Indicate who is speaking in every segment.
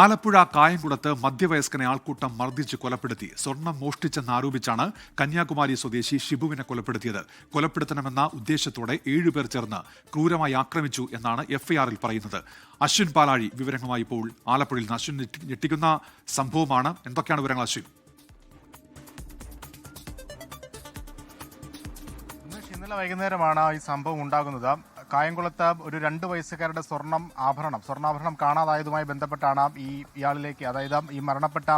Speaker 1: ആലപ്പുഴ കായംകുളത്ത് മധ്യവയസ്കനെ ആൾക്കൂട്ടം മർദ്ദിച്ച് കൊലപ്പെടുത്തി. സ്വർണം മോഷ്ടിച്ചെന്നാരോപിച്ചാണ് കന്യാകുമാരി സ്വദേശി ഷിബുവിനെ കൊലപ്പെടുത്തിയത്. കൊലപ്പെടുത്തണമെന്ന ഉദ്ദേശത്തോടെ ഏഴുപേർ ചേർന്ന് ക്രൂരമായി ആക്രമിച്ചു എന്നാണ് എഫ്ഐആറിൽ പറയുന്നത്. അശ്വിൻ പാലാഴി വിവരങ്ങളുമായി ഇപ്പോൾ ആലപ്പുഴയിൽ നിന്ന് അശ്വിൻ ഞെട്ടിക്കുന്ന സംഭവമാണ്. എന്തൊക്കെയാണ് വിവരങ്ങൾ അശ്വിൻ?
Speaker 2: ഇന്ന് ഇന്നലെ വൈകുന്നേരമാണ് ഈ സംഭവം ഉണ്ടാകുന്നത്. കായംകുളത്ത് ഒരു രണ്ട് വയസ്സുകാരുടെ സ്വർണം ആഭരണം സ്വർണാഭരണം കാണാതായതുമായി ബന്ധപ്പെട്ടാണ് ഈ ഇയാളിലേക്ക് അതായത് ഈ മരണപ്പെട്ട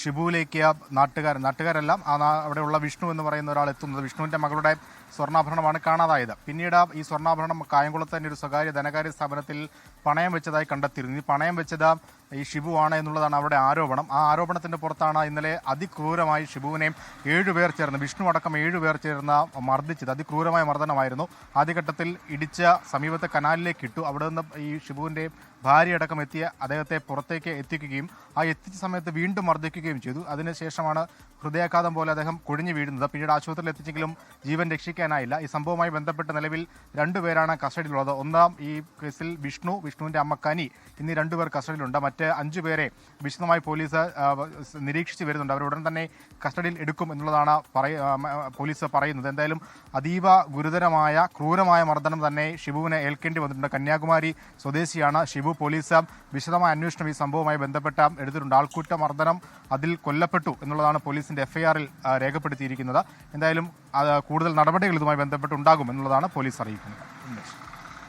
Speaker 2: ഷിബുവിലേക്ക് നാട്ടുകാർ നാട്ടുകാരെല്ലാം അവിടെയുള്ള വിഷ്ണു എന്ന് പറയുന്ന ഒരാൾ എത്തുന്നത്. വിഷ്ണുവിന്റെ മകളുടെ സ്വർണാഭരണമാണ് കാണാതായത്. പിന്നീട് ഈ സ്വർണാഭരണം കായംകുളത്ത് തന്നെ ഒരു സ്വകാര്യ ധനകാര്യ സ്ഥാപനത്തിൽ പണയം വെച്ചതായി കണ്ടെത്തിയിരുന്നു. ഈ പണയം വെച്ചത് ഈ ഷിബു ആണ് എന്നുള്ളതാണ് അവിടെ ആരോപണം. ആ ആരോപണത്തിന്റെ പുറത്താണ് ഇന്നലെ അതിക്രൂരമായി ഷിബുവിനെയും ഏഴുപേർ ചേർന്ന് വിഷ്ണു അടക്കം ഏഴുപേർ ചേർന്ന് മർദ്ദിച്ചത്. അതിക്രൂരമായ മർദ്ദനമായിരുന്നു. ആദ്യഘട്ടത്തിൽ ഇടിച്ച സമീപത്തെ കനാലിലേക്ക് ഇട്ടു. അവിടെ നിന്ന് ഈ ഷിബുവിന്റെ ഭാര്യയടക്കം എത്തിയ അദ്ദേഹത്തെ പുറത്തേക്ക് എത്തിക്കുകയും ആ എത്തിച്ച സമയത്ത് വീണ്ടും മർദ്ദിക്കുകയും ചെയ്തു. അതിനുശേഷമാണ് ഹൃദയാഘാതം പോലെ അദ്ദേഹം കുഴിഞ്ഞു വീഴുന്നത്. പിന്നീട് ആശുപത്രിയിൽ എത്തിച്ചെങ്കിലും ജീവൻ രക്ഷിക്കാനായില്ല. ഈ സംഭവവുമായി ബന്ധപ്പെട്ട് നിലവിൽ രണ്ടുപേരാണ് കസ്റ്റഡിയിലുള്ളത്. ഒന്നാം ഈ കേസിൽ വിഷ്ണു വിഷ്ണുവിന്റെ അമ്മ കനി. എന്നീ രണ്ടുപേർ കസ്റ്റഡിയിലുണ്ട്. മറ്റ് അഞ്ചു പേരെ വിശദമായി പോലീസ് നിരീക്ഷിച്ചു വരുന്നുണ്ട്. അവർ ഉടൻ തന്നെ കസ്റ്റഡിയിൽ എടുക്കും എന്നുള്ളതാണ് പോലീസ് പറയുന്നത്. എന്തായാലും അതീവ ഗുരുതരമായ ക്രൂരമായ മർദ്ദനം തന്നെ ഷിബുവിനെ ഏൽക്കേണ്ടി വന്നിട്ടുണ്ട്. കന്യാകുമാരി സ്വദേശിയാണ് ഷിബു. പോലീസ് വിശദമായ അന്വേഷണം ഈ സംഭവവുമായി ബന്ധപ്പെട്ട എടുത്തിട്ടുണ്ട്. ആൾക്കൂട്ട മർദ്ദനം അതിൽ കൊല്ലപ്പെട്ടു എന്നുള്ളതാണ് പോലീസിന്റെ എഫ്ഐആറിൽ രേഖപ്പെടുത്തിയിരിക്കുന്നത്. എന്തായാലും കൂടുതൽ നടപടികൾ ഇതുമായി ബന്ധപ്പെട്ട് ഉണ്ടാകും എന്നുള്ളതാണ് പോലീസ് അറിയിക്കുന്നത്.